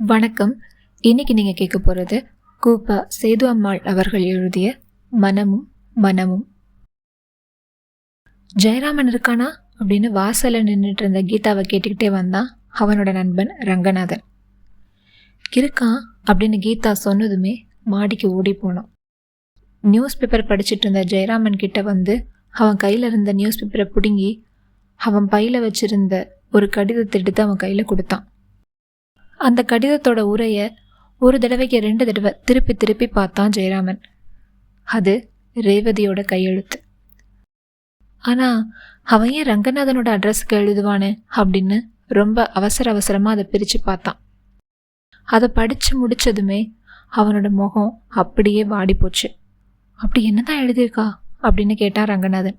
வணக்கம். இன்னைக்கு நீங்கள் கேட்க போகிறது கூப்பா சேது அம்மாள் அவர்கள் எழுதிய மனமும் மனமும். ஜெயராமன் இருக்கானா அப்படின்னு வாசலில் நின்றுட்டு இருந்த கீதாவை கேட்டுக்கிட்டே வந்தான் அவனோட நண்பன் ரங்கநாதன். இருக்கான் அப்படின்னு கீதா சொன்னதுமே மாடிக்கு ஓடி போனான். நியூஸ் பேப்பர் படிச்சுட்டு இருந்த ஜெயராமன் கிட்ட வந்து அவன் கையில் இருந்த நியூஸ் பேப்பரை பிடுங்கி அவன் பையில் வச்சிருந்த ஒரு கடிதத்தை எடுத்து அவன் கையில் கொடுத்தான். அந்த கடிதத்தோட உரைய ஒரு தடவைக்கு ரெண்டு தடவை திருப்பி திருப்பி பார்த்தான் ஜெயராமன். அது ரேவதியோட கையெழுத்து. ஆனால் அவன் ஏன் ரங்கநாதனோட அட்ரஸுக்கு எழுதுவானே அப்படின்னு ரொம்ப அவசர அவசரமாக அதை பிரித்து பார்த்தான். அதை படித்து முடித்ததுமே அவனோட முகம் அப்படியே வாடி போச்சு அப்படி என்னதான் எழுதியிருக்கா? அப்படின்னு கேட்டான் ரங்கநாதன்.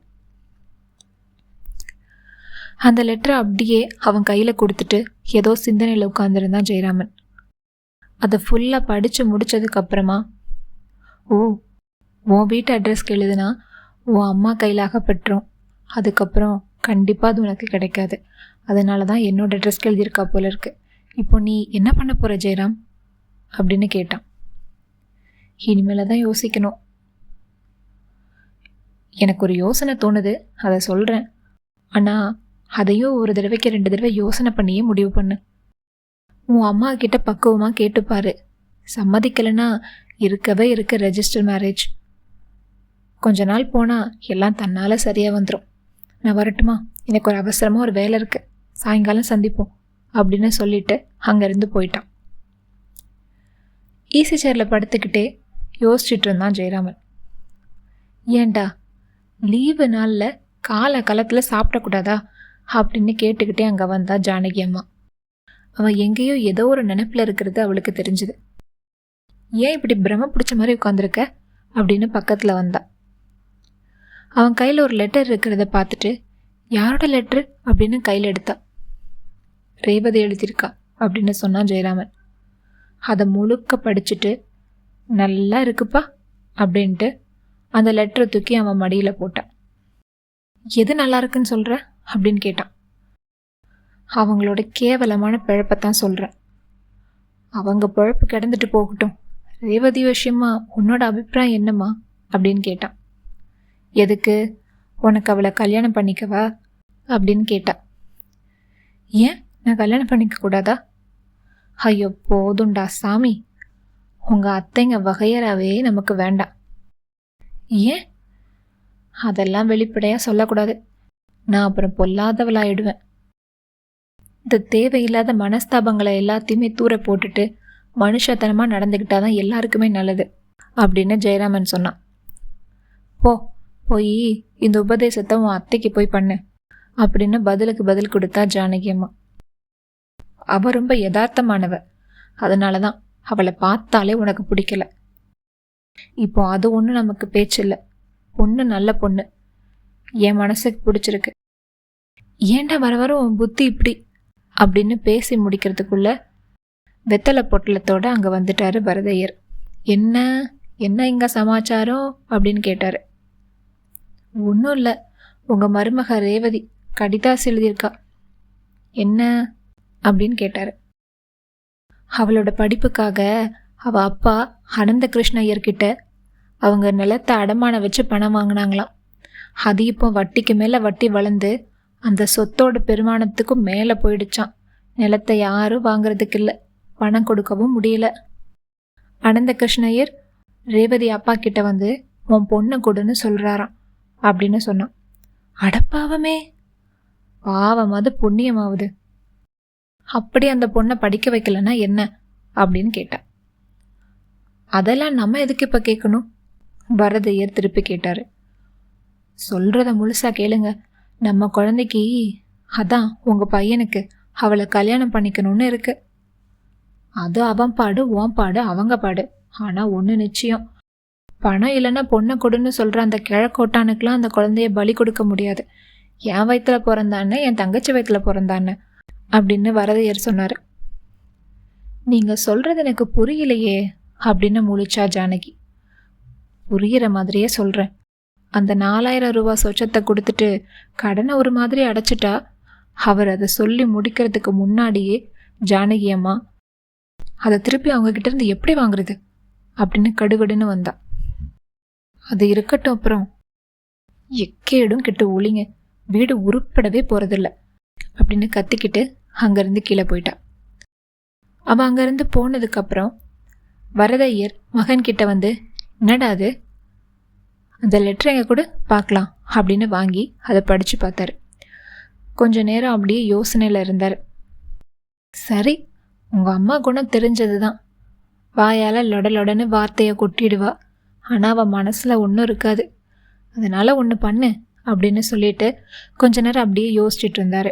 அந்த லெட்டரை அப்படியே அவன் கையில் கொடுத்துட்டு ஏதோ சிந்தனையில் உட்காந்துருந்தான் ஜெயராமன். அதை ஃபுல்லாக படித்து முடித்ததுக்கப்புறமா ஓ உன் வீட்டு அட்ரஸ்க்கு எழுதுனா உன் அம்மா கையில் அகப்பட்டுரும். அதுக்கப்புறம் கண்டிப்பாக அது உனக்கு கிடைக்காது. அதனால தான் என்னோட அட்ரஸ்க்கு எழுதியிருக்கா போல இருக்கு. இப்போ நீ என்ன பண்ண போகிற ஜெயராம்? அப்படின்னு கேட்டான். இனிமேல தான் யோசிக்கணும். எனக்கு ஒரு யோசனை தோணுது அதை சொல்கிறேன் ஆனால் அதையும் ஒரு தடவைக்கு ரெண்டு தடவை யோசனை பண்ணியே முடிவு பண்ணு. உன் அம்மா கிட்ட பக்குவமாக கேட்டுப்பாரு சம்மதிக்கலைன்னா இருக்கவே இருக்க ரெஜிஸ்டர் மேரேஜ் கொஞ்ச நாள் போனால் எல்லாம் தன்னால் சரியாக வந்துடும் நான் வரட்டுமா? எனக்கு ஒரு அவசரமாக ஒரு வேலை இருக்கு. சாயங்காலம் சந்திப்போம் அப்படின்னு சொல்லிட்டு அங்கேருந்து போயிட்டான். ஈசி சேரில் படுத்துக்கிட்டே யோசிச்சுட்டு இருந்தான் ஜெயராமன். ஏன்டா லீவு நாளில் கால காலத்தில் சாப்பிடக்கூடாதா? அப்படின்னு கேட்டுக்கிட்டே அங்கே வந்தா ஜானகி அம்மா. அவன் எங்கேயோ ஏதோ ஒரு நினப்பில் இருக்கிறது அவளுக்கு தெரிஞ்சுது. ஏன் இப்படி பிரம பிடிச்ச மாதிரி உட்காந்துருக்க அப்படின்னு பக்கத்தில் வந்தா. அவன் கையில் ஒரு லெட்டர் இருக்கிறத பார்த்துட்டு யாரோட லெட்ரு அப்படின்னு கையில் எடுத்தா. ரேவதி எழுதியிருக்கா அப்படின்னு சொன்னான் ஜெயராமன். அதை முழுக்க படிச்சுட்டு நல்லா இருக்குப்பா அப்படின்ட்டு அந்த லெட்டரை தூக்கி அவன் மடியில் போட்டான் எது நல்லா இருக்குன்னு சொல்கிற அப்படின்னு கேட்டான். அவங்களோட கேவலமான பிழப்பத்தான் சொல்கிறேன் அவங்க பிழப்பு கிடந்துட்டு போகட்டும். ரேவதி விஷயமா உன்னோட அபிப்பிராயம் என்னம்மா? அப்படின்னு கேட்டான். எதுக்கு? உனக்கு அவளை கல்யாணம் பண்ணிக்கவா? அப்படின்னு கேட்டா ஏன்? நான் கல்யாணம் பண்ணிக்க கூடாதா? ஐயோ போதும்டா சாமி. உங்கள் அத்தைங்க வகையறாவே நமக்கு வேண்டாம். ஏன்? அதெல்லாம் வெளிப்படையாக சொல்லக்கூடாது. நான் அப்புறம் பொல்லாதவளாயிடுவேன். இந்த தேவையில்லாத மனஸ்தாபங்களை எல்லாத்தையுமே தூர போட்டுட்டு மனுஷத்தனமாக நடந்துக்கிட்டா தான் எல்லாருக்குமே நல்லது அப்படின்னு ஜெயராமன் சொன்னான். போ போய் இந்த உபதேசத்தை உன் அத்தைக்கு போய் பண்ணு அப்படின்னு பதிலுக்கு பதில் கொடுத்தா ஜானகி அம்மா. அவ ரொம்ப யதார்த்தமானவ. அதனால தான் அவளை பார்த்தாலே உனக்கு பிடிக்கல. இப்போ அது ஒன்றும் நமக்கு பேச்சு இல்லை. பொண்ணு நல்ல பொண்ணு. என் மனசுக்கு பிடிச்சிருக்கு. ஏன்டா வர வர உன் புத்தி இப்படி? அப்படின்னு பேசி முடிக்கிறதுக்குள்ள வெத்தலை பொட்டலத்தோடு அங்கே வந்துட்டார் பரதையர். என்ன? என்ன இங்கே சமாச்சாரம்? அப்படின்னு கேட்டார். ஒன்றும் இல்லை. உங்கள் மருமக ரேவதி கடிதாஸ் எழுதியிருக்கா. என்ன? அப்படின்னு கேட்டார். அவளோட படிப்புக்காக அவள் அப்பா அனந்த கிருஷ்ண ஐயர்கிட்ட அவங்க நிலத்தை அடமான வச்சு பணம் வாங்கினாங்களாம். அது இப்போ வட்டிக்கு மேலே வட்டி வளர்ந்து அந்த சொத்தோட பெருமானத்துக்கும் மேலே போயிடுச்சான் நிலத்தை யாரும் வாங்குறதுக்கு இல்லை பணம் கொடுக்கவும் முடியல. அனந்த கிருஷ்ணயர் ரேவதி அப்பா கிட்ட வந்து உன் பொண்ணை கொடுன்னு சொல்கிறாராம் அப்படின்னு சொன்னான். அடப்பாவமே பாவமாவது புண்ணியமாவது. அப்படி அந்த பொண்ணை படிக்க வைக்கலன்னா என்ன? அப்படின்னு கேட்டா. அதெல்லாம் நம்ம எதுக்கு இப்போ கேட்கணும் பரதையர் திருப்பி கேட்டார். சொல்கிறத முழுசாக கேளுங்க. நம்ம குழந்தைக்கு அதான் உங்கள் பையனுக்கு அவளை கல்யாணம் பண்ணிக்கணும்னு இருக்கு. அது அவன் பாடு உன் பாடு அவங்க பாடு. ஆனால் ஒன்று நிச்சயம். பணம் இல்லைன்னா பொண்ணை கொடுன்னு சொல்கிற அந்த கிழக்கோட்டானுக்கெலாம் அந்த குழந்தைய பலி கொடுக்க முடியாது. என் வயிற்றில் பிறந்தான்னு என் தங்கச்சி வயிற்றில் பிறந்தான்னு அப்படின்னு வரதையர் சொன்னார். நீங்கள் சொல்கிறது எனக்கு புரியலையே அப்படின்னு முழிச்சா ஜானகி. புரியிற மாதிரியே சொல்கிறேன் அந்த நாலாயிரம் ரூபா சொச்சத்தை கொடுத்துட்டு கடனை ஒரு மாதிரி அடைச்சிட்டா? அவர் அதை சொல்லி முடிக்கிறதுக்கு முன்னாடியே ஜானகி அம்மா அதை திருப்பி அவங்கக்கிட்ட இருந்து எப்படி வாங்குறது? அப்படின்னு கடுகடுன்னு வந்தா. அது இருக்கட்டும் அப்புறம். எக்கேடும் கிட்ட ஒளிங்க. வீடு உருப்படவே போகிறதில்ல அப்படின்னு கத்திக்கிட்டு அங்கேருந்து கீழே போயிட்டா. அவள் அங்கேருந்து போனதுக்கப்புறம் வரதையர் மகன்கிட்ட வந்து என்னடா அது? அந்த லெட்டர் எங்க கூட பார்க்கலாம் அப்படின்னு வாங்கி அதை படித்து பார்த்தாரு. கொஞ்ச நேரம் அப்படியே யோசனையில் இருந்தார். சரி உங்கள் அம்மா குணம் தெரிஞ்சது தான் வாயால் லொடலொடன்னு வார்த்தையை கொட்டிடுவா. ஆனால் அவள் மனசில் ஒன்றும் இருக்காது. அதனால் ஒன்று பண்ணு அப்படின்னு சொல்லிட்டு கொஞ்ச நேரம் அப்படியே யோசிச்சுட்டு இருந்தார்.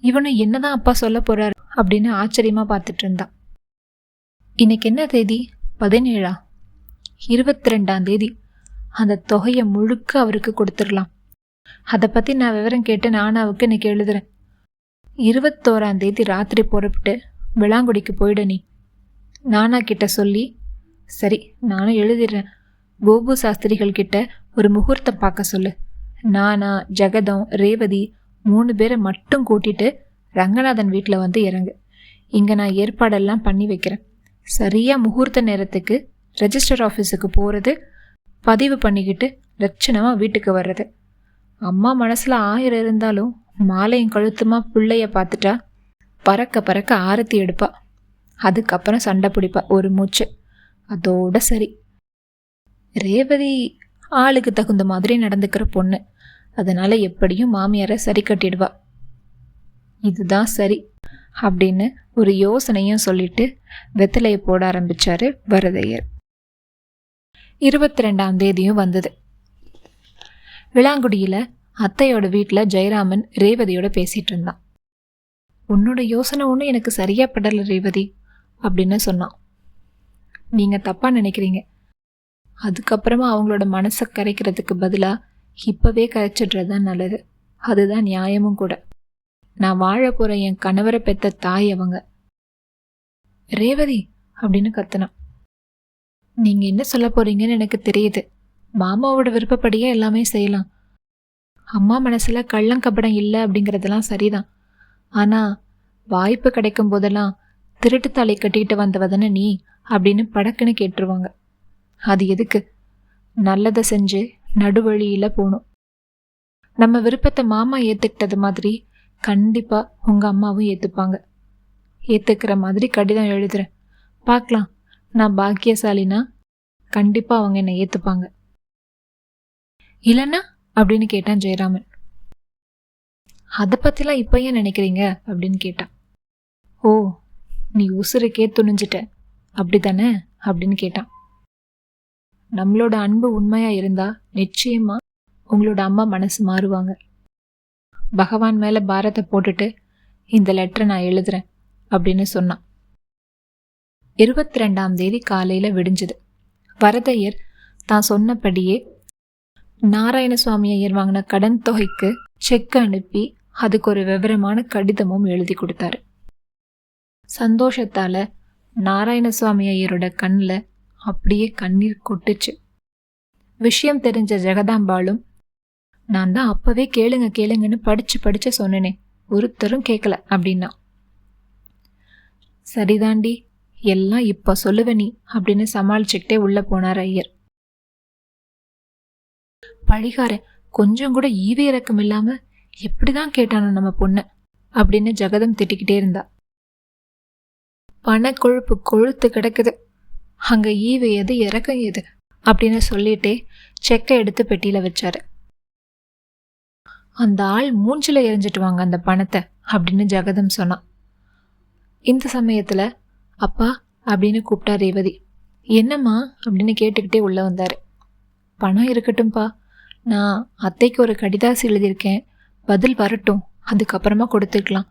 இவனும் என்னதான் அப்பா சொல்ல போகிறாரு அப்படின்னு ஆச்சரியமாக பார்த்துட்டு இருந்தான். இன்னைக்கு என்ன தேதி? பதினேழா. இருபத்தி ரெண்டாம் தேதி. அந்த தொகையை முழுக்க அவருக்கு கொடுத்துடலாம். அதை பற்றி நான் விவரம் கேட்டு நானாவுக்கு இன்னைக்கு எழுதுறேன். இருபத்தோராம் தேதி ராத்திரி புறப்பட்டு விளாங்குடிக்கு போயிட நீ. நானா கிட்ட சொல்லி சரி நானும் எழுதிடுறேன். கோபு சாஸ்திரிகள் கிட்ட ஒரு முகூர்த்தம் பார்க்க சொல்லு. நானா ஜெகதம் ரேவதி மூணு பேரை மட்டும் கூட்டிட்டு ரங்கநாதன் வீட்டில் வந்து இறங்கு. இங்கே நான் ஏற்பாடெல்லாம் பண்ணி வைக்கிறேன். சரியாக முகூர்த்த நேரத்துக்கு ரெஜிஸ்டர் ஆஃபீஸுக்கு போகிறது பதிவு பண்ணிக்கிட்டு லட்சணமாக வீட்டுக்கு வர்றது. அம்மா மனசில் ஆயிரம் இருந்தாலும் மாலையும் கழுத்துமா பிள்ளைய பார்த்துட்டா பறக்க பறக்க ஆரத்தி எடுப்பா. அதுக்கப்புறம் சண்டை பிடிப்பா ஒரு மூச்சு. அதோட சரி. ரேவதி ஆளுக்கு தகுந்த மாதிரி நடந்துக்கிற பொண்ணு. அதனால் எப்படியும் மாமியாரை சரி கட்டிடுவா. இதுதான் சரி அப்படின்னு ஒரு யோசனையும் சொல்லிட்டு வெத்தலையை போட ஆரம்பித்தார் வரதையர். இருபத்தி ரெண்டாம் தேதியும் வந்தது. விளாங்குடியில் அத்தையோட வீட்டில் ஜெயராமன் ரேவதியோட பேசிகிட்டு இருந்தான். உன்னோட யோசனை ஒன்றும் எனக்கு சரியாக படலை ரேவதி அப்படின்னு சொன்னான். நீங்கள் தப்பாக நினைக்கிறீங்க. அதுக்கப்புறமா அவங்களோட மனசை கரைக்கிறதுக்கு பதிலாக இப்போவே கரைச்சிடுறது தான் நல்லது. அதுதான் நியாயமும் கூட. நான் வாழ போகிற என் கணவரை பெற்ற தாய் அவங்க. ரேவதி அப்படின்னு கத்துனான். நீங்கள் என்ன சொல்ல போறீங்கன்னு எனக்கு தெரியுது. மாமாவோட விருப்பப்படியே எல்லாமே செய்யலாம். அம்மா மனசில் கள்ளங்கப்படம் இல்லை அப்படிங்கிறதெல்லாம் சரிதான். ஆனால் வாய்ப்பு கிடைக்கும் போதெல்லாம் திருட்டு கட்டிட்டு வந்தவ தானே நீ அப்படின்னு படக்குன்னு கேட்டுருவாங்க. அது எதுக்கு? நல்லதை செஞ்சு நடுவழியில் போகணும் நம்ம விருப்பத்தை மாமா ஏற்றுக்கிட்டது மாதிரி கண்டிப்பாக உங்கள் அம்மாவும் ஏற்றுப்பாங்க ஏற்றுக்கிற மாதிரி கடிதம் எழுதுறேன். பார்க்கலாம் நான் பாக்கியசாலினா கண்டிப்பாக அவங்க என்னை ஏற்றுப்பாங்க இல்லைன்னா அப்படின்னு கேட்டான் ஜெயராமன். அதை பற்றிலாம் இப்போ ஏன் நினைக்கிறீங்க? அப்படின்னு கேட்டான். ஓ நீ உசுருக்கே துணிஞ்சிட்ட. அப்படி தானே அப்படின்னு கேட்டான். நம்மளோட அன்பு உண்மையாக இருந்தா நிச்சயமா உங்களோட அம்மா மனசு மாறுவாங்க. பகவான் மேலே பாரத்தை போட்டுட்டு இந்த லெட்டரை நான் எழுதுறேன் அப்படின்னு சொன்னான். இருபத்தி ரெண்டாம் தேதி காலையில் விடிஞ்சுது. வரதையர் தான் சொன்னபடியே நாராயணசுவாமி ஐயர் வாங்கின கடன் தொகைக்கு செக் அனுப்பி அதுக்கு ஒரு விவரமான கடிதமும் எழுதி கொடுத்தாரு. சந்தோஷத்தால் நாராயணசுவாமி ஐயரோட கண்ணில் அப்படியே கண்ணீர் கொட்டுச்சு. விஷயம் தெரிஞ்ச ஜெகதாம்பாளும் நான் தான் அப்போவே கேளுங்க கேளுங்கன்னு படித்து படித்து சொன்னேனே ஒருத்தரும் கேட்கல அப்படின்னா. சரிதாண்டி எல்லாம் இப்போ சொல்லுவ நீ அப்படின்னு சமாளிச்சுக்கிட்டே உள்ளே போனார் ஐயர். பழிகாரன் கொஞ்சம் கூட ஈவ இறக்கம் இல்லாமல் எப்படி தான் கேட்டானோ நம்ம பொண்ணு அப்படின்னு ஜெகதம் திட்டிக்கிட்டே இருந்தா. பணக்கொழுப்பு கொழுத்து கிடக்குது. அங்கே ஈவு எது இறக்கம் எது? அப்படின்னு சொல்லிட்டே செக்கை எடுத்து பெட்டியில் வச்சாரு. அந்த ஆள் மூஞ்சில் எரிஞ்சிட்டு வாங்க அந்த பணத்தை அப்படின்னு ஜெகதம் சொன்னான். இந்த சமயத்தில் அப்பா அப்படின்னு கூப்பிட்டா ரேவதி. என்னம்மா? அப்படின்னு கேட்டுக்கிட்டே உள்ளே வந்தார். பணம் இருக்கட்டும்ப்பா நான் அத்தைக்கு ஒரு கடிதாசி எழுதியிருக்கேன். பதில் வரட்டும். அதுக்கப்புறமா கொடுத்துக்கலாம்.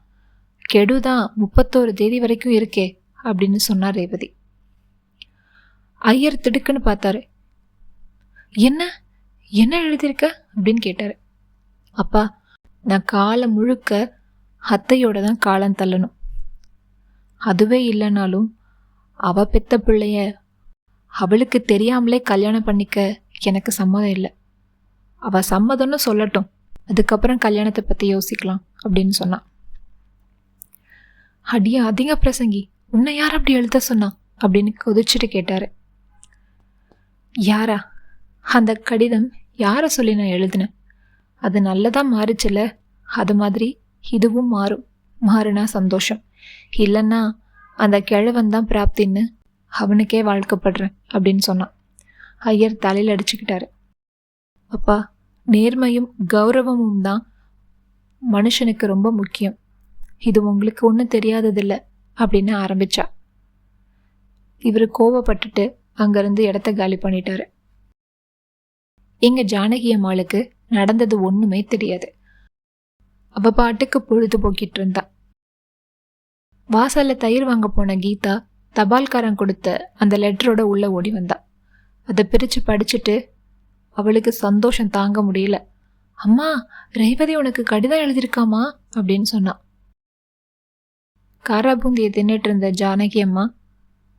கெடுதான் முப்பத்தோரு தேதி வரைக்கும் இருக்கே அப்படின்னு சொன்னார் ரேவதி. ஐயர் திடுக்குன்னு பார்த்தாரு. என்ன? என்ன எழுதியிருக்க? அப்படின்னு கேட்டார். அப்பா நான் காலம் முழுக்க அத்தையோட தான் காலம் தள்ளணும். அதுவே இல்லைனாலும் அவ பெத்த பிள்ளைய அவளுக்கு தெரியாமலே கல்யாணம் பண்ணிக்க எனக்கு சம்மதம் இல்லை. அவ சம்மதம்னு சொல்லட்டும். அதுக்கப்புறம் கல்யாணத்தை பற்றி யோசிக்கலாம் அப்படின்னு சொன்னான் அடிய அதிக பிரசங்கி. உன்னை யார் அப்படி எழுத சொன்னா? அப்படின்னு கொதிச்சுட்டு கேட்டார். யாரா? அந்த கடிதம் யாரை சொல்லி நான் எழுதினேன்? அது நல்லதாக மாறுச்சுல அது மாதிரி இதுவும் மாறும். மாறுனா சந்தோஷம். இல்லைன்னா அந்த கிழவன் தான் பிராப்தின்னு அவனுக்கே வாழ்க்கப்படுறேன் அப்படின்னு சொன்னான். ஐயர் தலையில் அடிச்சுக்கிட்டாரு. அப்பா நேர்மையும் கௌரவமும் தான் மனுஷனுக்கு ரொம்ப முக்கியம். இது உங்களுக்கு ஒன்றும் தெரியாததில்ல அப்படின்னு ஆரம்பிச்சா. இவர் கோவப்பட்டுட்டு அங்கேருந்து இடத்த காலி பண்ணிட்டாரு. எங்கள் ஜானகி அம்மாளுக்கு நடந்தது ஒன்றுமே தெரியாது. அவ பாட்டுக்கு பொழுது போக்கிட்டு இருந்தா வாசல்ல தயிர் வாங்க போன கீதா தபால்காரன் கொடுத்த அந்த லெட்டரோட உள்ள ஓடி வந்தா. அதை பிரிச்சு படிச்சுட்டு அவளுக்கு சந்தோஷம் தாங்க முடியல. அம்மா ரேவதி உனக்கு கடிதம் எழுதியிருக்காமா? அப்படின்னு சொன்னான் காராபூந்தியை தின்னுட்டு இருந்த ஜானகி அம்மா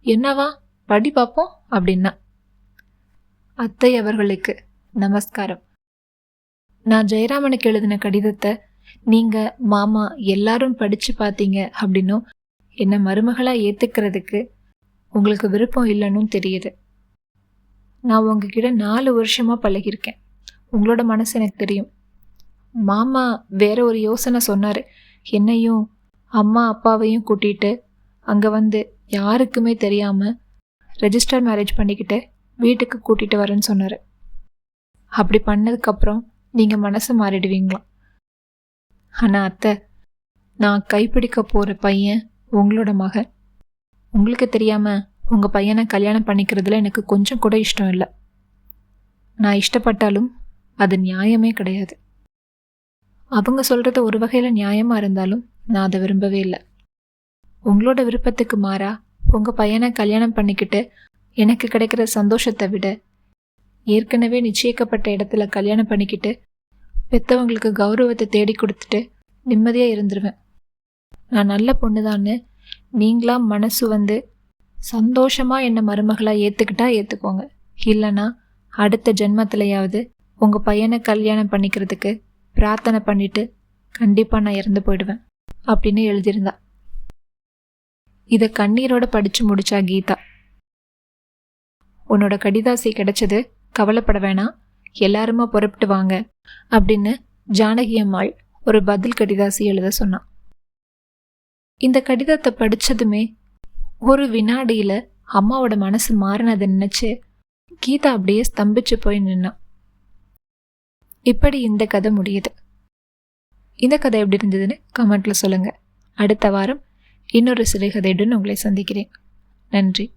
என்னவா படி பார்ப்போம் அப்படின்னா. அத்தை அவர்களுக்கு நமஸ்காரம். நான் ஜெயராமனுக்கு எழுதின கடிதத்தை நீங்க மாமா எல்லாரும் படிச்சு பார்த்தீங்க அப்படின்னும் என்னை மருமகளாக ஏற்றுக்கிறதுக்கு உங்களுக்கு விருப்பம் இல்லைன்னு தெரியுது. நான் உங்ககிட்ட நாலு வருஷமாக பழகியிருக்கேன். உங்களோட மனசு எனக்கு தெரியும். மாமா வேற ஒரு யோசனை சொன்னார். என்னையும் அம்மா அப்பாவையும் கூட்டிகிட்டு அங்கே வந்து யாருக்குமே தெரியாமல் ரெஜிஸ்டர் மேரேஜ் பண்ணிக்கிட்டு வீட்டுக்கு கூட்டிகிட்டு வரேன்னு சொன்னார். அப்படி பண்ணதுக்கப்புறம் நீங்கள் மனசு மாறிடுவீங்களாம். ஆனால் அத்தை நான் கைப்பிடிக்க போகிற பையன் உங்களோட மகன். உங்களுக்கு தெரியாமல் உங்கள் பையனை கல்யாணம் பண்ணிக்கிறதுல எனக்கு கொஞ்சம் கூட இஷ்டம் இல்லை. நான் இஷ்டப்பட்டாலும் அது நியாயமே கிடையாது. அவங்க சொல்கிறது ஒரு வகையில் நியாயமாக இருந்தாலும் நான் அதை விரும்பவே இல்லை. உங்களோட விருப்பத்துக்கு மாறா உங்கள் பையனை கல்யாணம் பண்ணிக்கிட்டு எனக்கு கிடைக்கிற சந்தோஷத்தை விட ஏற்கனவே நிச்சயிக்கப்பட்ட இடத்துல கல்யாணம் பண்ணிக்கிட்டு பெற்றவங்களுக்கு கௌரவத்தை தேடி கொடுத்துட்டு நிம்மதியாக இருந்துருவேன். நான் நல்ல பொண்ணுதான்னு நீங்களா மனசு வந்து சந்தோஷமாக என்னை மருமகளாக ஏற்றுக்கிட்டா ஏற்றுக்கோங்க இல்லைன்னா அடுத்த ஜென்மத்திலையாவது உங்கள் பையனை கல்யாணம் பண்ணிக்கிறதுக்கு பிரார்த்தனை பண்ணிட்டு கண்டிப்பாக நான் இறந்து போயிடுவேன் அப்படின்னு எழுதியிருந்தா. இதை கண்ணீரோட படித்து முடித்தா கீதா. உன்னோட கடிதாசி கிடைச்சது கவலைப்பட வேணாம். எல்லாருமா புறப்பட்டு வாங்க அப்படின்னு ஜானகி அம்மாள் ஒரு பதில் கடிதாசி எழுத சொன்னான் இந்த கடிதத்தை படித்ததுமே ஒரு வினாடியில் அம்மாவோட மனசு மாறினதை நினச்சி கீதா அப்படியே ஸ்தம்பிச்சு போய் நின்னான் இப்படி இந்த கதை முடியுது. இந்த கதை எப்படி இருந்ததுன்னு கமெண்ட்ல சொல்லுங்க. அடுத்த வாரம் இன்னொரு சிறுகதையுடன் உங்களை சந்திக்கிறேன். நன்றி.